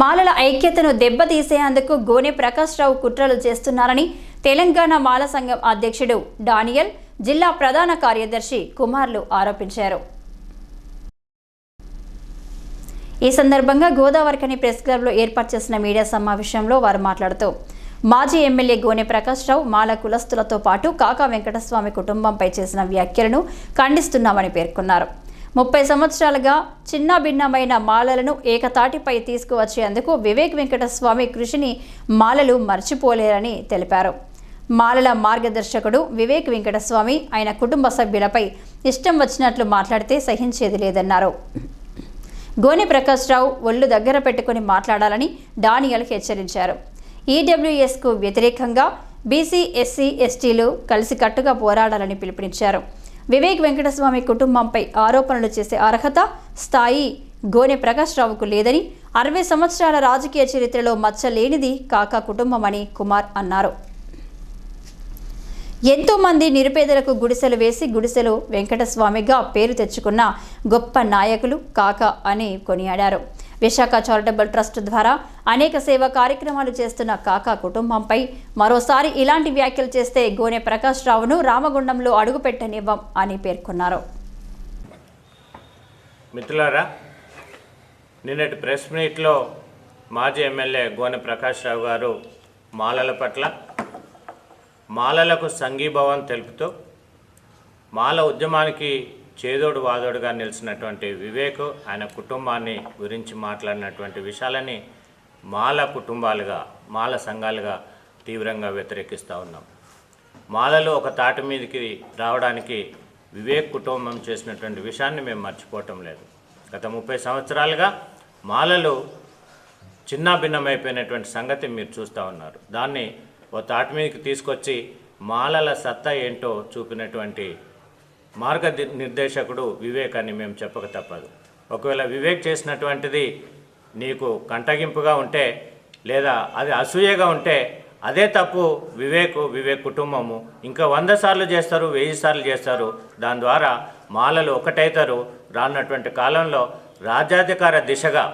మాలల ఐక్యతను దెబ్బతీసేందుకు గోనె ప్రకాష్ రావు కుట్రలు చేస్తున్నారని తెలంగాణ మాల సంఘం అధ్యక్షుడు డానియల్ జిల్లా ప్రధాన కార్యదర్శి కుమార్లు ఆరోపించారు. ఈ సందర్భంగా గోదావరికని ప్రెస్ క్లబ్లో ఏర్పాటు చేసిన మీడియా సమావేశంలో వారు మాట్లాడుతూ మాజీ ఎమ్మెల్యే గోనె ప్రకాష్ రావు మాల కులస్తులతో పాటు కాకా వెంకటస్వామి కుటుంబంపై చేసిన వ్యాఖ్యలను ఖండిస్తున్నామని పేర్కొన్నారు. ముప్పై సంవత్సరాలుగా చిన్న భిన్నమైన మాలలను ఏకతాటిపై తీసుకువచ్చేందుకు వివేక్ వెంకటస్వామి కృషిని మాలలు మర్చిపోలేరని తెలిపారు. మాలల మార్గదర్శకుడు వివేక్ వెంకటస్వామి ఆయన కుటుంబ సభ్యులపై ఇష్టం వచ్చినట్లు మాట్లాడితే సహించేది లేదన్నారు. గోని ప్రకాష్ రావు ఒళ్ళు దగ్గర పెట్టుకుని మాట్లాడాలని డానియల్ హెచ్చరించారు. ఈడబ్ల్యూఎస్కు వ్యతిరేకంగా బీసీ ఎస్సీ ఎస్టీలు కలిసికట్టుగా పోరాడాలని పిలుపునిచ్చారు. వివేక్ వెంకటస్వామి కుటుంబంపై ఆరోపణలు చేసే అర్హత స్థాయి గోనె ప్రకాష్ రావుకు లేదని అరవై సంవత్సరాల రాజకీయ చరిత్రలో మచ్చలేనిది కాకా కుటుంబమని కుమార్ అన్నారు. ఎంతోమంది నిరుపేదలకు గుడిసెలు వేసి గుడిసెలు వెంకటస్వామిగా పేరు తెచ్చుకున్న గొప్ప నాయకులు కాక అని కొనియాడారు. విశాఖ చారిటబుల్ ట్రస్ట్ ద్వారా అనేక సేవా కార్యక్రమాలు చేస్తున్న కాకా కుటుంబంపై మరోసారి ఇలాంటి వ్యాఖ్యలు చేస్తే గోనె ప్రకాష్ రావును రామగుండంలో అడుగుపెట్టనివ్వం అని పేర్కొన్నారు. మిత్రులారా నిన్నటి ప్రెస్ మీట్లో మాజీ ఎమ్మెల్యే గోనె ప్రకాష్ రావు గారు మాలల పట్ల మాలలకు సంఘీభావం తెలుపుతూ మాల ఉద్యమానికి చేదోడు వాదోడుగా నిలిచినటువంటి వివేక్ ఆయన కుటుంబాన్ని గురించి మాట్లాడినటువంటి విషయాలని మాల కుటుంబాలుగా మాల సంఘాలుగా తీవ్రంగా వ్యతిరేకిస్తూ ఉన్నాం. మాలలు ఒక తాటి మీదకి రావడానికి వివేక్ కుటుంబం చేసినటువంటి విషయాన్ని మేము మర్చిపోవటం లేదు. గత ముప్పై సంవత్సరాలుగా మాలలు చిన్న భిన్నమైపోయినటువంటి సంగతి మీరు చూస్తూ ఉన్నారు. దాన్ని ఓ తాటి మీదకి తీసుకొచ్చి మాలల సత్తా ఏంటో చూపినటువంటి మార్గ నిర్దేశకుడు వివేక్ అని మేము చెప్పక తప్పదు. ఒకవేళ వివేక్ చేసినటువంటిది నీకు కంటగింపుగా ఉంటే లేదా అది అసూయగా ఉంటే అదే తప్పు వివేక్ వివేక్ కుటుంబము. ఇంకా వంద సార్లు చేస్తారు వెయ్యి సార్లు చేస్తారు. దాని ద్వారా మాలలు ఒకటైతారు. రానున్నటువంటి కాలంలో రాజ్యాధికార దిశగా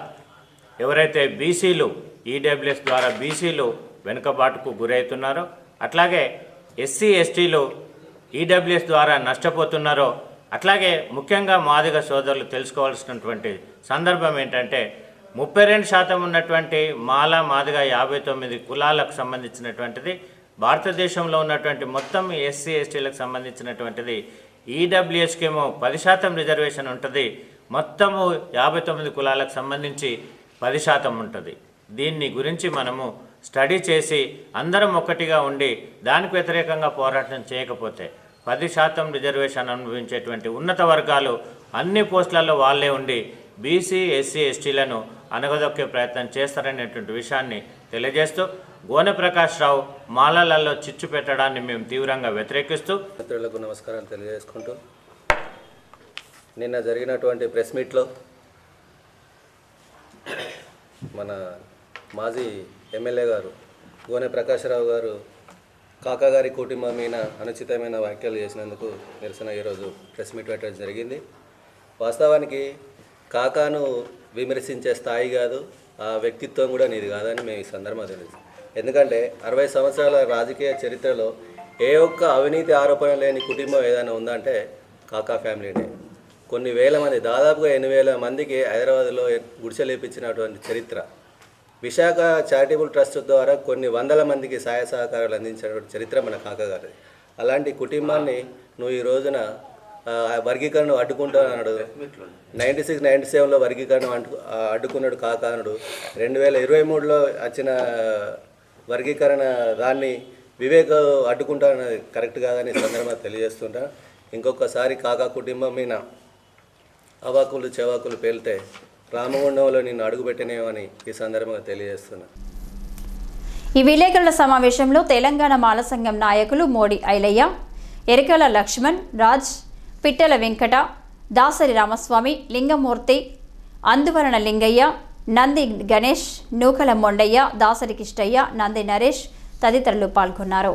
ఎవరైతే బీసీలు ఈడబ్ల్యూఎస్ ద్వారా బీసీలు వెనుకబాటుకు గురవుతున్నారో అట్లాగే ఎస్సీ ఎస్టీలు ఈడబ్ల్యూఎస్ ద్వారా నష్టపోతున్నారో అట్లాగే ముఖ్యంగా మాదిగ సోదరులు తెలుసుకోవాల్సినటువంటి సందర్భం ఏంటంటే ముప్పై రెండు శాతం ఉన్నటువంటి మాల మాదిగ యాభై తొమ్మిది కులాలకు సంబంధించినటువంటిది భారతదేశంలో ఉన్నటువంటి మొత్తం ఎస్సీ ఎస్టీలకు సంబంధించినటువంటిది ఈడబ్ల్యూఎస్కి ఏమో పది శాతం రిజర్వేషన్ ఉంటుంది మొత్తము యాభై తొమ్మిది కులాలకు సంబంధించి పది శాతం ఉంటుంది. దీన్ని గురించి మనము స్టడీ చేసి అందరం ఒక్కటిగా ఉండి దానికి వ్యతిరేకంగా పోరాటం చేయకపోతే పది శాతం రిజర్వేషన్ అనుభవించేటువంటి ఉన్నత వర్గాలు అన్ని పోస్టులలో వాళ్ళే ఉండి బీసీ ఎస్సీ ఎస్టీలను అనగదొక్కే ప్రయత్నం చేస్తారనేటువంటి విషయాన్ని తెలియజేస్తూ గోనె ప్రకాష్ రావు మాలలలో చిచ్చు పెట్టడాన్ని మేము తీవ్రంగా వ్యతిరేకిస్తూ మిత్రులకు నమస్కారం తెలియజేసుకుంటూ నిన్న జరిగినటువంటి ప్రెస్ మీట్లో మన మాజీ ఎమ్మెల్యే గారు గోనె ప్రకాశ్రావు గారు కాకా గారి కుటుంబం మీద అనుచితమైన వ్యాఖ్యలు చేసినందుకు నిరసన ఈరోజు ప్రెస్ మీట్ పెట్టడం జరిగింది. వాస్తవానికి కాకాను విమర్శించే స్థాయి కాదు ఆ వ్యక్తిత్వం కూడా నీది కాదని మేము ఈ సందర్భంగా తెలుసు ఎందుకంటే అరవై సంవత్సరాల రాజకీయ చరిత్రలో ఏ ఒక్క అవినీతి ఆరోపణ లేని కుటుంబం ఏదైనా ఉందంటే కాకా ఫ్యామిలీనే. కొన్ని వేల మంది దాదాపుగా ఎనిమిది వేల మందికి హైదరాబాద్లో గుడిసెలేపించినటువంటి చరిత్ర. విశాఖ చారిటబుల్ ట్రస్ట్ ద్వారా కొన్ని వందల మందికి సహాయ సహకారాలు అందించినటువంటి చరిత్ర మన కాకా గారిది. అలాంటి కుటుంబాన్ని నువ్వు ఈ రోజున వర్గీకరణ అడ్డుకుంటానన్నాడు నైంటీ సిక్స్ నైంటీ సెవెన్లో వర్గీకరణ అడ్డు ఆ, అడ్డుకున్నాడు కాకానుడు రెండు వేల ఇరవై మూడులో వచ్చిన వర్గీకరణ దాన్ని వివేక్ అడ్డుకుంటానన్నది కరెక్ట్ కాదని సందర్భంగా తెలియజేస్తుంటా. ఇంకొకసారి కాకా కుటుంబం మీద అవాకులు చెవాకులు పేలితే రామగుండంలో నిన్ను అడుగుపెట్టనేమని ఈ సందర్భంగా తెలియజేస్తున్నా. ఈ విలేకరుల సమావేశంలో తెలంగాణ మాల సంఘం నాయకులు మోడీ ఐలయ్య ఎరికల లక్ష్మణ్ రాజ్ పిట్టల వెంకట దాసరి రామస్వామి లింగమూర్తి అందువలన లింగయ్య నంది గణేష్ నూకల మొండయ్య దాసరి కిష్టయ్య నంది నరేష్ తదితరులు పాల్గొన్నారు.